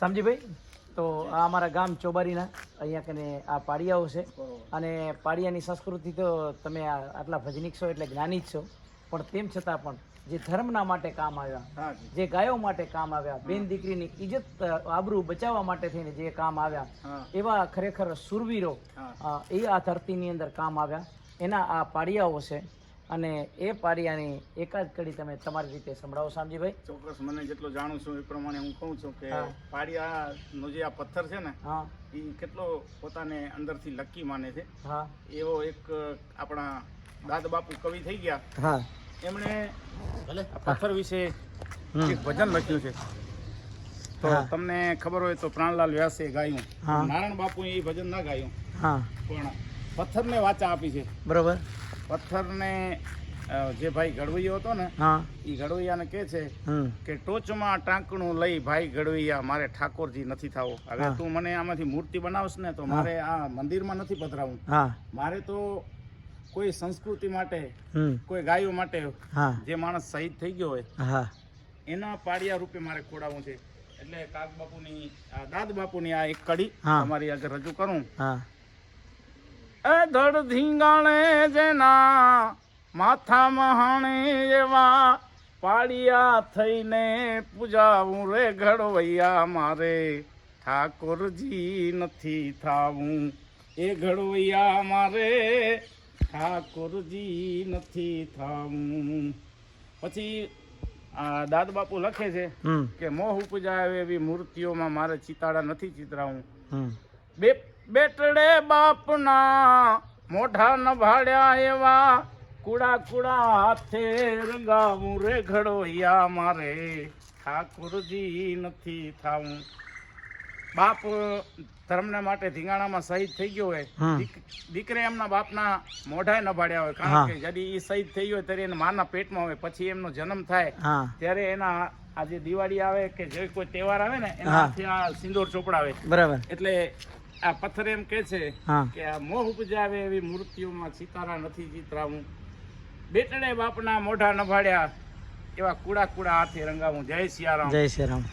સમજીભાઈ તો આ અમારા ગામ ચોબારીના અહીંયા કને આ પાડિયાઓ છે. અને પાડિયાની સંસ્કૃતિ તો તમે આ આટલા ભજનિક છો એટલે જ્ઞાની જ છો. પણ તેમ છતાં પણ જે ધર્મના માટે કામ આવ્યા જે. ગાયો માટે કામ આવ્યા બેન દીકરીની ઇજ્જત આબરૂ બચાવવા માટે થઈને જે કામ આવ્યા એવા ખરેખર સુરવીરો એ આ ધરતીની અંદર કામ આવ્યા. એના આ પાડિયાઓ છે. અને એ પારિયાની એકાદ કડી તમે તમારી રીતે સંભળાવો શામજીભાઈ. ચોક્કસ મને જેટલો જાણું છું એ પ્રમાણે હું કહું છું કે પારિયાનો જે આ પથ્થર છે ને હા. એ કેટલો પોતાને અંદરથી લકી માને છે. હા. એવો એક આપણા દાદ બાપુ કવિ થઈ ગયા. હા. એમણે ભલે. પથ્થર વિશે એક ભજન લખ્યું છે. તો તમને ખબર હોય તો પ્રાણલાલ વ્યાસે ગાયું. નારાયણ બાપુ એ ભજન ના ગાયું. હા. પણ પથ્થરને વાચા આપી છે. બરોબર. પથ્થરને જે ભાઈ ઘડવૈયો હતો ને એ ઘડવૈયાને કે છે કે ટોચમાં ટાંકણું લઈ ભાઈ ઘડવૈયા મારે ઠાકોરજી નથી થવો. હવે તું મને આમાંથી મૂર્તિ બનાવશ ને તો મારે આ મંદિરમાં નથી પધરાવું. મારે તો કોઈ સંસ્કૃતિ માટે કોઈ ગાયો માટે જે માણસ શહીદ થઈ ગયો હોય એના પાડિયા રૂપે મારે ખોડાવવું છે. એટલે કાક બાપુની આ દાદ બાપુની આ એક કડી. તમારી આગળ રજૂ કરું. એ ધડ ધીંગાણે જેના માથા મહાણે એવા પાડિયા થઈને પૂજાવું રે ઘડવૈયા મારે. ઠાકોરજી નથી થાવું. એ ઘડવૈયા મારે. ઠાકોરજી નથી થાવું. પછી દાદબાપુ દાદ બાપુ લખે છે કે મોહ ઉપજાવે એવી મૂર્તિઓમાં મારે ચિતાડા નથી ચિતરાવું. બે બેટડે બાપના મોઢા ન ભાડ્યા એવા. કુડા કુડા હાથે રંગાવું રે ઘડોયા મારે. ઠાકોરજી નથી થાવું. બાપ ધર્મને માટે ધીંગાણામાં શહીદ થઈ ગયો હોય. દીકરે એમના બાપના મોઢાએ ન ભાડ્યા હોય. કારણ કે જડી એ શહીદ થઈ ગયો ત્યારે એના માના પેટમાં હોય. પછી એમનો જન્મ થાય. ત્યારે એના આજે દિવાળી આવે કે જે કોઈ તહેવાર આવે ને એના આ સિંદૂર ચોપડાવે. બરાબર. એટલે આ પથ્થર એમ કે છે કે આ મોહ ઉપજાવે એવી મૂર્તિઓમાં સિતારા નથી ચિતરાવું બેટડે બાપના મોઢા નભાડ્યા એવા કુડા કુડા હાથે રંગાવું. જય સિયારામ. જય શ્રી રામ